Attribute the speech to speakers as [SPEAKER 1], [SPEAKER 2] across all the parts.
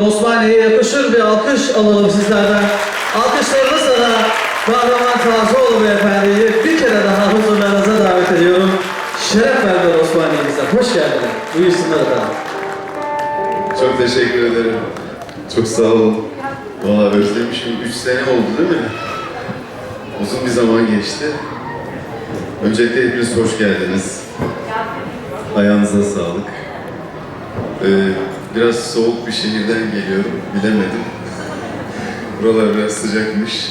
[SPEAKER 1] Osmaniye'ye yakışır bir alkış alalım sizlerden. Alkışlarını sana Kahraman Tazıoğlu Beyefendi'yi bir kere daha huzurlarınıza davet ediyorum. Şeref verdiler Osmaniye'mize. Hoş geldin. Buyursunlar efendim.
[SPEAKER 2] Çok teşekkür ederim. Çok sağ olun. Valla özlemişim. 3 sene oldu değil mi? Uzun bir zaman geçti. Öncelikle hepiniz hoş geldiniz. Ayağınıza sağlık. Ee, biraz soğuk bir şehirden geliyorum. Bilemedim. Buralar biraz sıcakmış.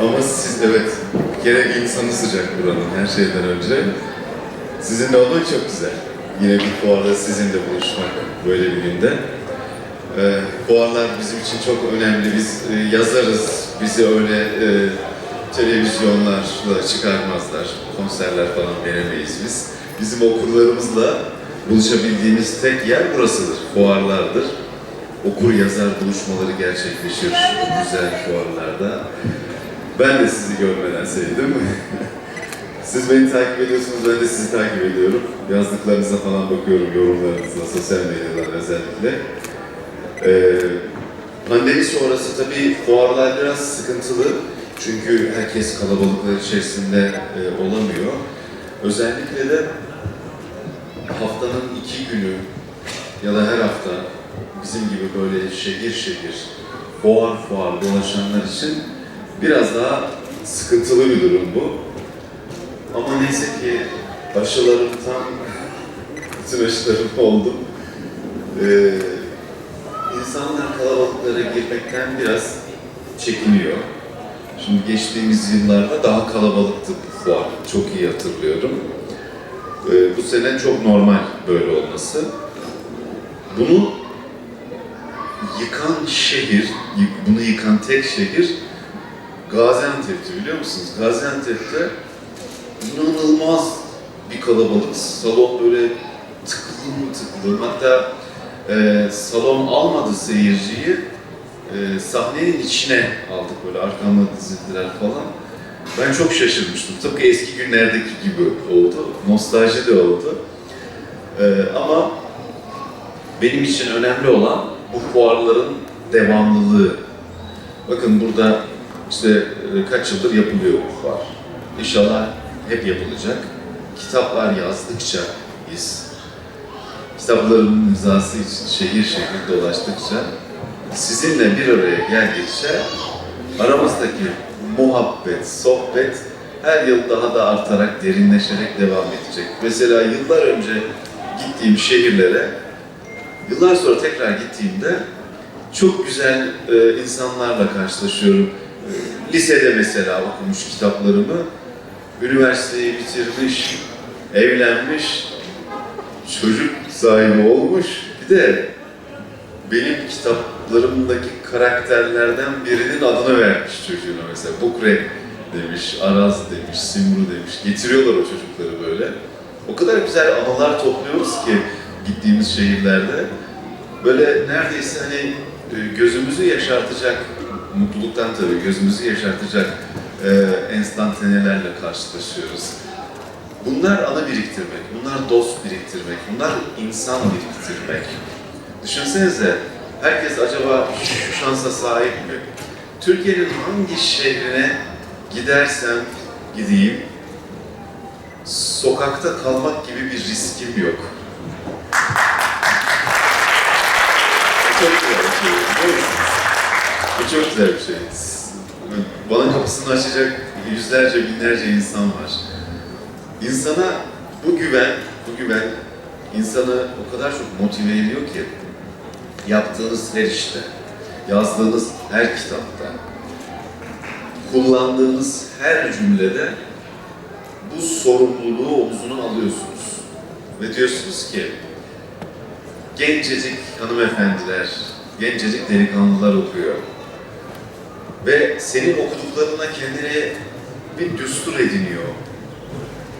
[SPEAKER 2] Ama siz evet, kere insanı sıcak buranın her şeyden önce. Sizinle olmak çok güzel. Yine bir fuarda sizinle buluşmak böyle bir günde. Ee, fuarlar bizim için çok önemli. Biz e, yazarız, bizi öyle e, televizyonlarla çıkarmazlar, konserler falan veremeyiz biz. Bizim okurlarımızla buluşabildiğimiz tek yer burasıdır, fuarlardır. Okur yazar buluşmaları gerçekleşir güzel fuarlarda. Ben de sizi görmeden sevdim. Siz beni takip ediyorsunuz, ben de sizi takip ediyorum. Yazdıklarınıza falan bakıyorum, yorumlarınıza, sosyal medyadan özellikle. Ee, pandemi sonrası tabii fuarlar biraz sıkıntılı. Çünkü herkes kalabalıklar içerisinde e, olamıyor. Özellikle de haftanın iki günü ya da her hafta bizim gibi böyle şehir şehir, fuar fuar dolaşanlar için biraz daha sıkıntılı bir durum bu. Ama neyse ki aşılarım tam, bütün aşılarım oldu. Ee, insanlar kalabalıklara girmekten biraz çekiniyor. Şimdi geçtiğimiz yıllarda daha kalabalıktı bu fuar. Çok iyi hatırlıyorum. Ee, bu sene çok normal böyle olması. Bunu yıkan şehir, bunu yıkan tek şehir Gaziantep'ti biliyor musunuz? Gaziantep'te inanılmaz bir kalabalık. Salon böyle tıklım tıklım. Hatta e, salon almadı seyirciyi. E, sahnenin içine aldık böyle arkamda dizildiler falan. Ben çok şaşırmıştım. Tıpkı eski günlerdeki gibi oldu. Nostalji de oldu. E, ama benim için önemli olan bu fuarların devamlılığı. Bakın burada işte e, kaç yıldır yapılıyor bu fuar. İnşallah hep yapılacak. Kitaplar yazdıkça biz, kitapların imzası için şehir şehir dolaştıkça, sizinle bir araya geldikçe aramızdaki muhabbet, sohbet her yıl daha da artarak, derinleşerek devam edecek. Mesela yıllar önce gittiğim şehirlere, yıllar sonra tekrar gittiğimde çok güzel e, insanlarla karşılaşıyorum. E, lisede mesela okumuş kitaplarımı, üniversiteyi bitirmiş, evlenmiş, çocuk sahibi olmuş. Bir de benim kitaplarımdaki karakterlerden birinin adını vermiş çocuğuna mesela. Bukre demiş, Araz demiş, Simru demiş. Getiriyorlar o çocukları böyle. O kadar güzel anılar topluyoruz ki gittiğimiz şehirlerde. Böyle neredeyse hani e, gözümüzü yaşartacak, mutluluktan tabii gözümüzü yaşartacak e, enstantanelerle karşılaşıyoruz. Bunlar ana biriktirmek, bunlar dost biriktirmek, bunlar insan biriktirmek. Düşünsenize, herkes acaba şu şansa sahip mi? Türkiye'nin hangi şehrine gidersem gideyim, sokakta kalmak gibi bir riskim yok. Çok güzel bir şey. Bu çok güzel bir şey. Bana kapısını açacak yüzlerce, binlerce insan var. İnsana bu güven, bu güven insanı o kadar çok motive ediyor ki yaptığınız her işte, yazdığınız her kitapta, kullandığınız her cümlede bu sorumluluğu omzuna alıyorsunuz. Ve diyorsunuz ki gencecik hanımefendiler, gencecik delikanlılar okuyor. Ve senin okuduklarına kendine bir düstur ediniyor.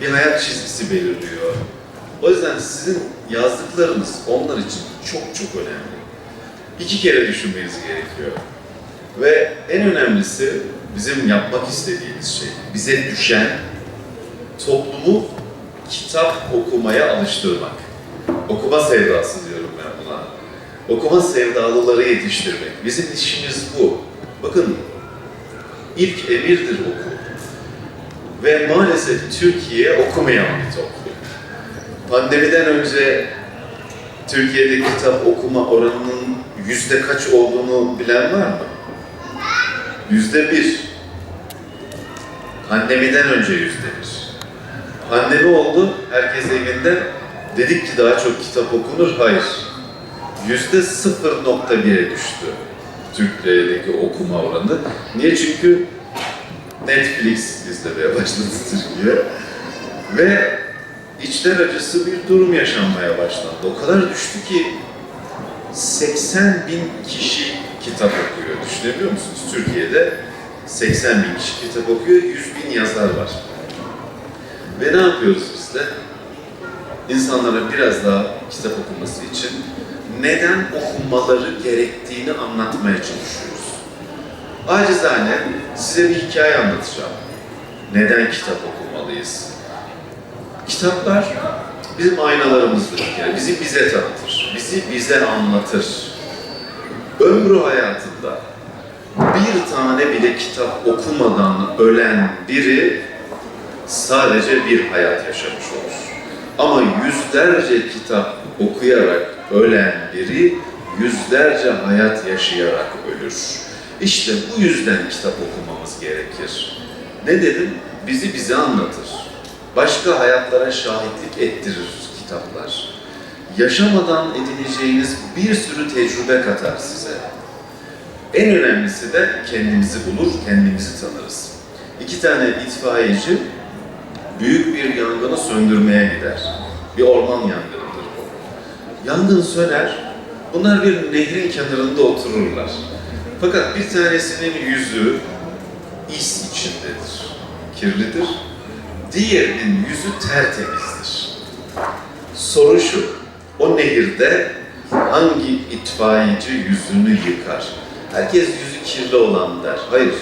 [SPEAKER 2] Bir hayat çizgisi belirliyor. O yüzden sizin yazdıklarınız onlar için çok çok önemli. İki kere düşünmeniz gerekiyor. Ve en önemlisi bizim yapmak istediğimiz şey, bize düşen toplumu kitap okumaya alıştırmak. Okuma sevdası diyorum ben buna. Okuma sevdalıları yetiştirmek. Bizim işimiz bu. Bakın, ilk emirdir oku. Ve maalesef Türkiye okumayan bir toplum. Pandemiden önce Türkiye'de kitap okuma oranının yüzde kaç olduğunu bilen var mı? Yüzde bir. Pandemiden önce yüzde bir. Pandemi oldu, herkes evinde. Dedik ki daha çok kitap okunur, hayır. Yüzde 0.1'e düştü Türkiye'deki okuma oranı. Niye? Çünkü Netflix izlemeye başladı Türkiye. Ve içler acısı bir durum yaşanmaya başlandı. O kadar düştü ki 80 bin kişi kitap okuyor. Düşünebiliyor musunuz? Türkiye'de 80 bin kişi kitap okuyor, 100 bin yazar var. Ve ne yapıyoruz biz de? İnsanlara biraz daha kitap okuması için neden okunmaları gerektiğini anlatmaya çalışıyoruz. Acizane size bir hikaye anlatacağım. Neden kitap okumalıyız? Kitaplar bizim aynalarımızdır. Yani bizi bize tanıtır, bizi bize anlatır. Ömrü hayatında bir tane bile kitap okumadan ölen biri sadece bir hayat yaşamış olur. Ama yüzlerce kitap okuyarak ölen biri yüzlerce hayat yaşayarak ölür. İşte bu yüzden kitap okumamız gerekir. Ne dedim? Bizi bize anlatır. Başka hayatlara şahitlik ettirir kitaplar. Yaşamadan edineceğiniz bir sürü tecrübe katar size. En önemlisi de kendimizi bulur, kendimizi tanırız. İki tane itfaiyeci büyük bir yangını söndürmeye gider. Bir orman yangınıdır bu. Yangın söner, bunlar bir nehrin kenarında otururlar. Fakat bir tanesinin yüzü is içindedir, kirlidir. Diğerinin yüzü tertemizdir. Soru şu, o nehirde hangi itfaiyeci yüzünü yıkar? Herkes yüzü kirli olan der. Hayır,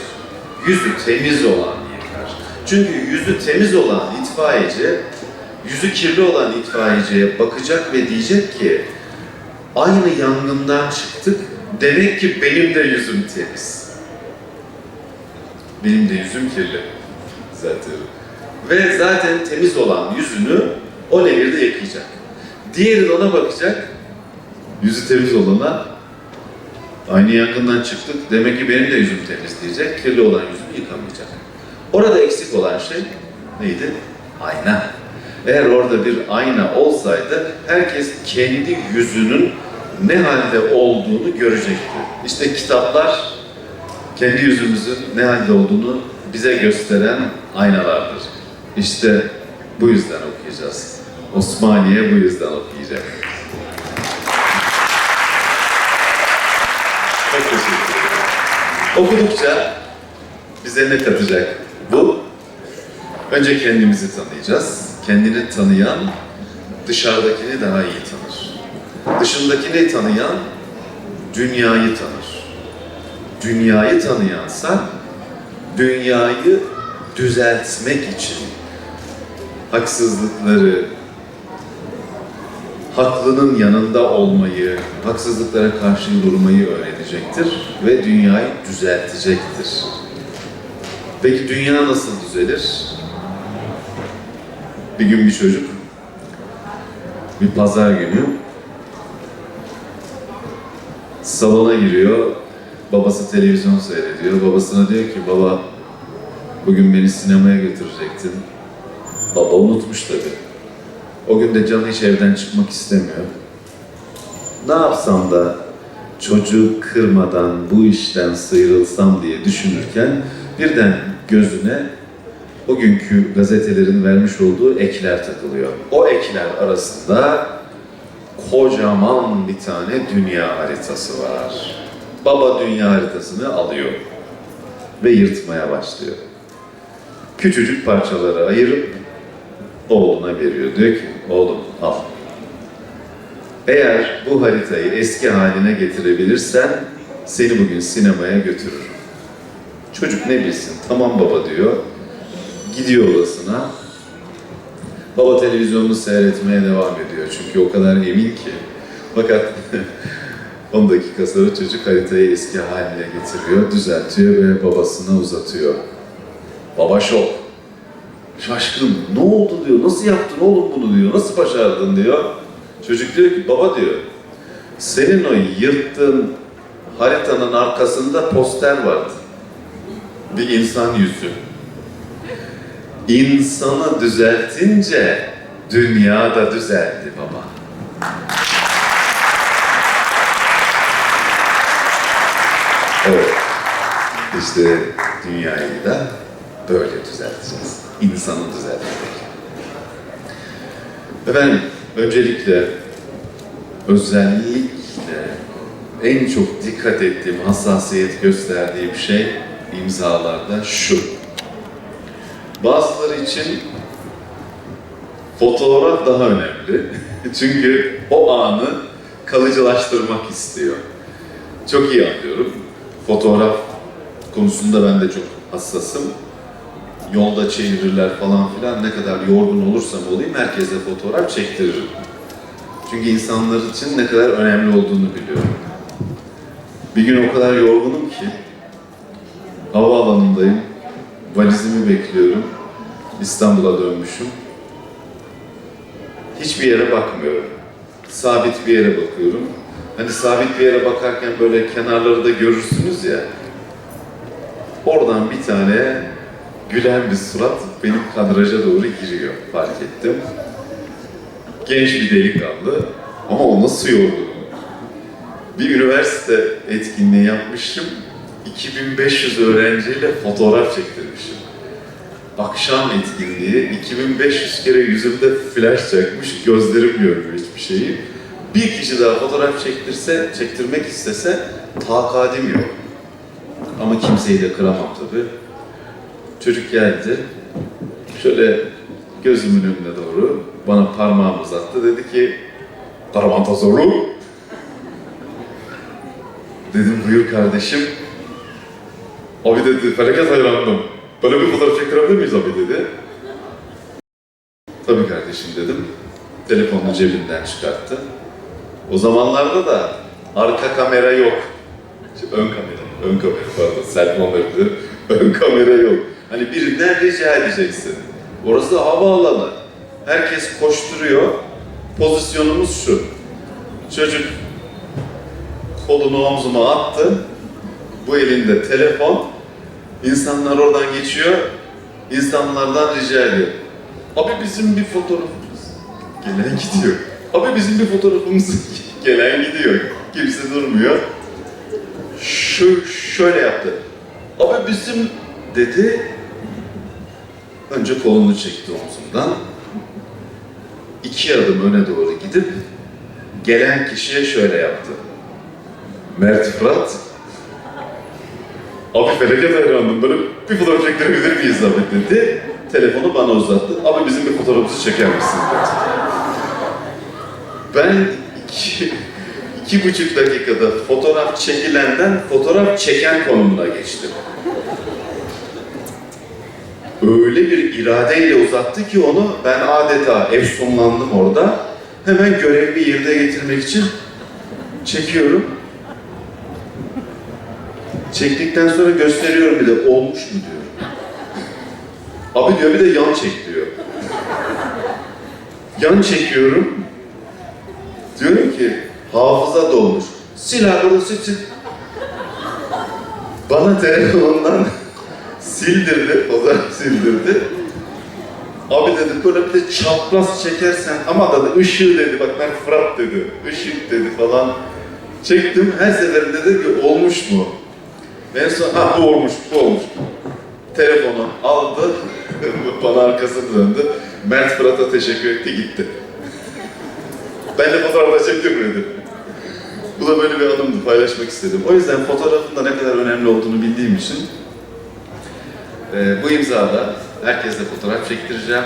[SPEAKER 2] yüzü temiz olan yıkar. Çünkü yüzü temiz olan itfaiyeci, yüzü kirli olan itfaiyeciye bakacak ve diyecek ki aynı yangından çıktık, demek ki benim de yüzüm temiz. Benim de yüzüm kirli zaten. Ve zaten temiz olan yüzünü o nehirde yıkayacak. Diğeri de ona bakacak, yüzü temiz olana aynı yangından çıktık, demek ki benim de yüzüm temiz diyecek, kirli olan yüzünü yıkamayacak. Orada eksik olan şey neydi? Ayna. Eğer orada bir ayna olsaydı herkes kendi yüzünün ne halde olduğunu görecekti. İşte kitaplar kendi yüzümüzün ne halde olduğunu bize gösteren aynalardır. İşte bu yüzden okuyacağız. Osmaniye bu yüzden okuyacak. Çok teşekkür ederim. Okudukça bize ne katacak bu? Önce kendimizi tanıyacağız. Kendini tanıyan dışarıdakini daha iyi tanır. Dışındakini tanıyan dünyayı tanır. Dünyayı tanıyansa dünyayı düzeltmek için haksızlıkları, haklının yanında olmayı, haksızlıklara karşı durmayı öğrenecektir ve dünyayı düzeltecektir. Peki dünya nasıl düzelir? Bir gün bir çocuk, bir pazar günü salona giriyor, babası televizyon seyrediyor. Babasına diyor ki, baba bugün beni sinemaya götürecektin. Baba unutmuş tabii. O gün de canı hiç evden çıkmak istemiyor. Ne yapsam da çocuğu kırmadan bu işten sıyrılsam diye düşünürken birden gözüne o günkü gazetelerin vermiş olduğu ekler takılıyor. O ekler arasında kocaman bir tane dünya haritası var. Baba dünya haritasını alıyor ve yırtmaya başlıyor. Küçücük parçalara ayırıp oğluna veriyor. Diyor ki, oğlum al. Eğer bu haritayı eski haline getirebilirsen seni bugün sinemaya götürürüm. Çocuk ne bilsin, tamam baba diyor. Gidiyor odasına. Baba televizyonunu seyretmeye devam ediyor çünkü o kadar emin ki. Fakat 10 dakika sonra çocuk haritayı eski haline getiriyor, düzeltiyor ve babasına uzatıyor. Baba şok. Şaşkın. Ne oldu diyor. Nasıl yaptın oğlum bunu diyor. Nasıl başardın diyor. Çocuk diyor ki baba diyor. Senin o yırttığın haritanın arkasında poster vardı. Bir insan yüzü. İnsanı düzeltince dünya da düzeldi baba. Evet. İşte dünyayı da. İnsanı düzelterek. Efendim, öncelikle, özellikle en çok dikkat ettiğim, hassasiyet gösterdiğim şey imzalarda şu. Bazıları için fotoğraf daha önemli. Çünkü o anı kalıcılaştırmak istiyor. Çok iyi anlıyorum. Fotoğraf konusunda ben de çok hassasım. Yolda çevirirler falan filan ne kadar yorgun olursam olayım herkese fotoğraf çektiririm. Çünkü insanlar için ne kadar önemli olduğunu biliyorum. Bir gün o kadar yorgunum ki havaalanındayım. Valizimi bekliyorum. İstanbul'a dönmüşüm. Hiçbir yere bakmıyorum. Sabit bir yere bakıyorum. Hani sabit bir yere bakarken böyle kenarları da görürsünüz ya. Oradan bir tane gülen bir surat benim kadraja doğru giriyor. Fark ettim. Genç bir delikanlı ama o nasıl yorgun. Bir üniversite etkinliği yapmıştım. 2500 öğrenciyle fotoğraf çektirmişim. Akşam etkinliği 2500 kere yüzümde flash çakmış, gözlerim görmüyor hiçbir şeyi. Bir kişi daha fotoğraf çektirse, çektirmek istese takatim yok. Ama kimseyi de kıramam tabii. Çocuk geldi. Şöyle gözümün önüne doğru bana parmağımı uzattı. Dedi ki, Karaman Zorlu. Dedim buyur kardeşim. Abi dedi felaket hayrandım. Böyle bir fotoğraf çektirebilir miyiz abi dedi. Tabii kardeşim dedim. Telefonunu cebinden çıkarttı. O zamanlarda da arka kamera yok. Şimdi ön kamera, ön kamera pardon, selfie olabilir. Ön kamera yok. Hani birinden rica edeceksin. Orası havaalanı. Herkes koşturuyor. Pozisyonumuz şu. Çocuk kolunu omzuma attı. Bu elinde telefon. İnsanlar oradan geçiyor. İnsanlardan rica ediyor. Abi bizim bir fotoğrafımız. Gelen gidiyor. Abi bizim bir fotoğrafımız. Gelen gidiyor. Kimse durmuyor. Şu şöyle yaptı. Abi bizim dedi. Önce kolunu çekti omzumdan. İki adım öne doğru gidip gelen kişiye şöyle yaptı. Mert Fırat. Abi felaket hayrandım. Böyle bir fotoğraf çektirebilir miyiz abi dedi. Telefonu bana uzattı. Abi bizim bir fotoğrafımızı çeker misin dedi. Ben iki, iki buçuk dakikada fotoğraf çekilenden fotoğraf çeken konumuna geçtim. Öyle bir iradeyle uzattı ki onu ben adeta efsunlandım orada. Hemen görevimi yerine getirmek için çekiyorum. Çektikten sonra gösteriyorum bir de olmuş mu diyor. Abi diyor bir de yan çek diyor. Yan çekiyorum. Diyorum ki hafıza dolmuş. Sil abi sil. Bana telefonundan sildirdi, fotoğraf sildirdi. Abi dedi böyle bir de çapraz çekersen ama dedi ışığı dedi bak ben Fırat dedi, ışık dedi falan. Çektim her seferinde dedi ki olmuş mu? En son ha bu olmuş, bu olmuş. Telefonu aldı, bana arkasını döndü. Mert Fırat'a teşekkür etti, gitti. Ben de fotoğrafla çektirmedi. Bu da böyle bir anımdı, paylaşmak istedim. O yüzden fotoğrafın da ne kadar önemli olduğunu bildiğim için e, bu imzada herkesle fotoğraf çektireceğim.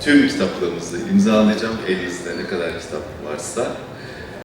[SPEAKER 2] Tüm kitaplarınızı imzalayacağım. Elinizde ne kadar kitap varsa